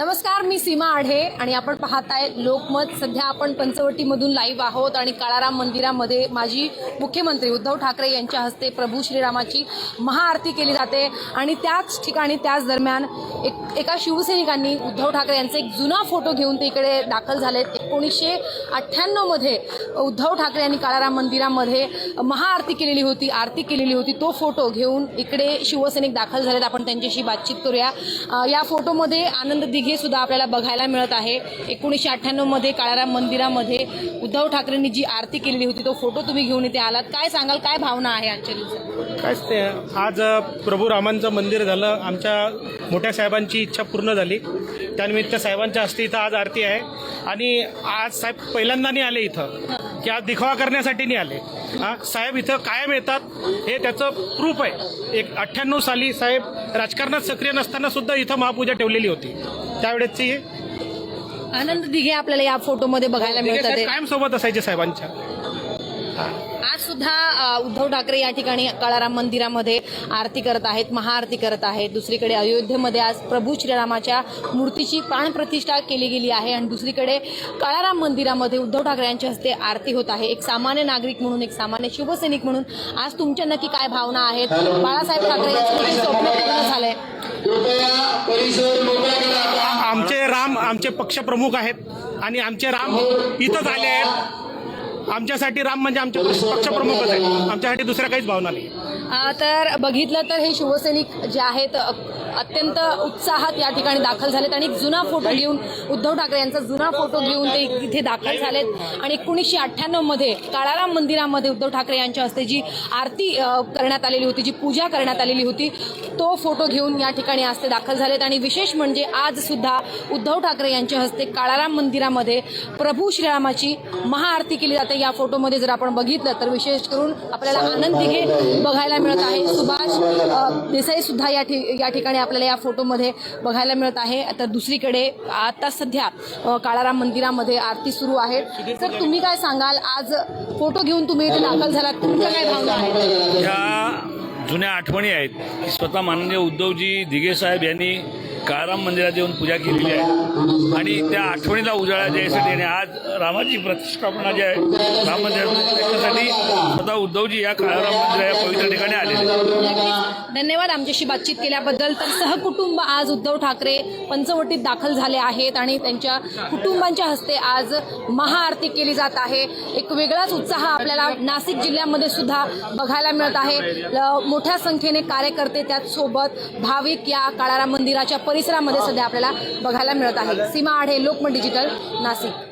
नमस्कार मी सीमा आढे आणि आपण पाहताय लोकमत. सध्या आपण पंचवटीमधून लाईव्ह आहोत आणि काळाराम मंदिरामध्ये माजी मुख्यमंत्री उद्धव ठाकरे यांच्या हस्ते प्रभू श्रीरामाची महाआरती केली जाते. आणि त्याच ठिकाणी त्याच दरम्यान एक एका शिवसैनिकांनी उद्धव ठाकरे यांचा एक जुना फोटो घेऊन ते इकडे दाखल झालेत. एकोणीसशे अठ्ठ्याण्णवमध्ये उद्धव ठाकरे यांनी काळाराम मंदिरामध्ये महाआरती केलेली होती आरती केलेली होती. तो फोटो घेऊन इकडे शिवसैनिक दाखल झालेत. आपण त्यांच्याशी बातचीत करूया. या फोटोमध्ये आनंद दिघे हे सुद्धा आपल्याला बघायला मिळत आहे. एकोणीसशे अठ्ठ्याण्णवमध्ये काळाराम मंदिरामध्ये उद्धव ठाकरेंनी जी आरती केलेली होती तो फोटो तुम्ही घेऊन इथे आलात. काय सांगाल काय भावना आहे अंजलीचं कायच ते आज प्रभू रामांचं मंदिर झालं. आमच्या मोठ्या साहेबांची इच्छा पूर्ण झाली. त्यानिमित्त साहेबांच्या हस्ते इथं आज आरती आहे. आणि आज साहेब पहिल्यांदा नाही आले इथं. की आज दिखावा करण्यासाठी नाही आले. हा साहेब इथं कायम येतात. हे त्याचं प्रूफ आहे. एक अठ्ठ्याण्णव साली साहेब राजकारणात सक्रिय नसताना सुद्धा इथं महापूजा ठेवलेली होती. त्यावेळेसची आनंद दिघे आपल्याला या फोटोमध्ये बघायला मिळतात कायम सोबत असायचे साहेबांच्या. आज सुद्धा अ, उद्धव ठाकरे या ठिकाणी काळाराम मंदिरामध्ये आरती करत आहेत महाआरती करत आहेत. दुसरीकडे अयोध्येमध्ये आज प्रभू श्रीरामाच्या मूर्तीची प्राणप्रतिष्ठा केली गेली आहे आणि दुसरीकडे काळाराम मंदिरामध्ये उद्धव ठाकरे यांच्या हस्ते आरती होत आहे. एक सामान्य नागरिक म्हणून एक सामान्य शिवसैनिक म्हणून आज तुमच्या नक्की काय भावना आहेत? बाळासाहेब ठाकरे यांचं देखील स्वप्न पूर्ण झालंय? आमचे पक्षप्रमुख आहेत आणि आमचे राम इथंच आले आहेत. आमच्यासाठी राम म्हणजे आमच्या पक्षप्रमुखच आहे. आमच्यासाठी दुसऱ्या काहीच भावना नाही. तर बघितलं तर हे शिवसैनिक जे आहेत अत्यंत उत्साहात या ठिकाणी दाखल झालेत आणि एक जुना फोटो घेऊन उद्धव ठाकरे यांचा जुना फोटो घेऊन ते इथे दाखल झालेत. आणि एकोणीसशे अठ्ठ्याण्णवमध्ये काळाराम मंदिरामध्ये उद्धव ठाकरे यांच्या हस्ते जी आरती करण्यात आलेली होती जी पूजा करण्यात आलेली होती तो फोटो घेऊन या ठिकाणी आज ते दाखल झालेत. आणि विशेष म्हणजे आज सुद्धा उद्धव ठाकरे यांच्या हस्ते काळाराम मंदिरामध्ये प्रभू श्रीरामाची महाआरती केली जाते. या फोटोमध्ये जर आपण बघितलं तर विशेष करून आपल्याला आनंद दिघे बघायला मिळत आहे. सुभाष देसाई सुद्धा या ठि या ठिकाणी आपल्याला या फोटोमध्ये बघायला मिळत आहे. तर दुसरीकडे आता सध्या काळाराम मंदिरामध्ये आरती सुरू आहे. तर तुम्ही काय सांगाल? आज फोटो घेऊन तुम्ही इथे दाखल झालात. तुमच्या काय भावना आहे ह्या जुन्या आठवणी आहेत. की स्वतः माननीय उद्धवजी दिघे साहेब यांनी काळाराम मंदिरात येऊन पूजा केलेली आहे. आणि त्या आठवणीला उजाळा द्यायसाठी आणि आज रामाची प्रतिष्ठापना जी आहे राम मंदिरात त्याच्यासाठी स्वतः उद्धवजी या काळाराम मंदिरा या पवित्र ठिकाणी आलेले धन्यवाद आमच्याशी बातचीत केल्याबद्दल. तर सहकुटुंब आज उद्धव ठाकरे पंचवटीत दाखल झाले आहेत आणि त्यांच्या कुटुंबांच्या हस्ते आज महाआरती केली जात आहे. एक वेगळाच उत्साह आपल्याला नाशिक जिल्ह्यामध्ये सुद्धा बघायला मिळत आहे. मोठ्या संख्येने कार्यकर्ते त्यात सोबत भाविक या काळाराम मंदिराच्या परिसरामध्ये सध्या आपल्याला बघायला मिळत आहे. सीमा आढे लोकमत डिजिटल नाशिक.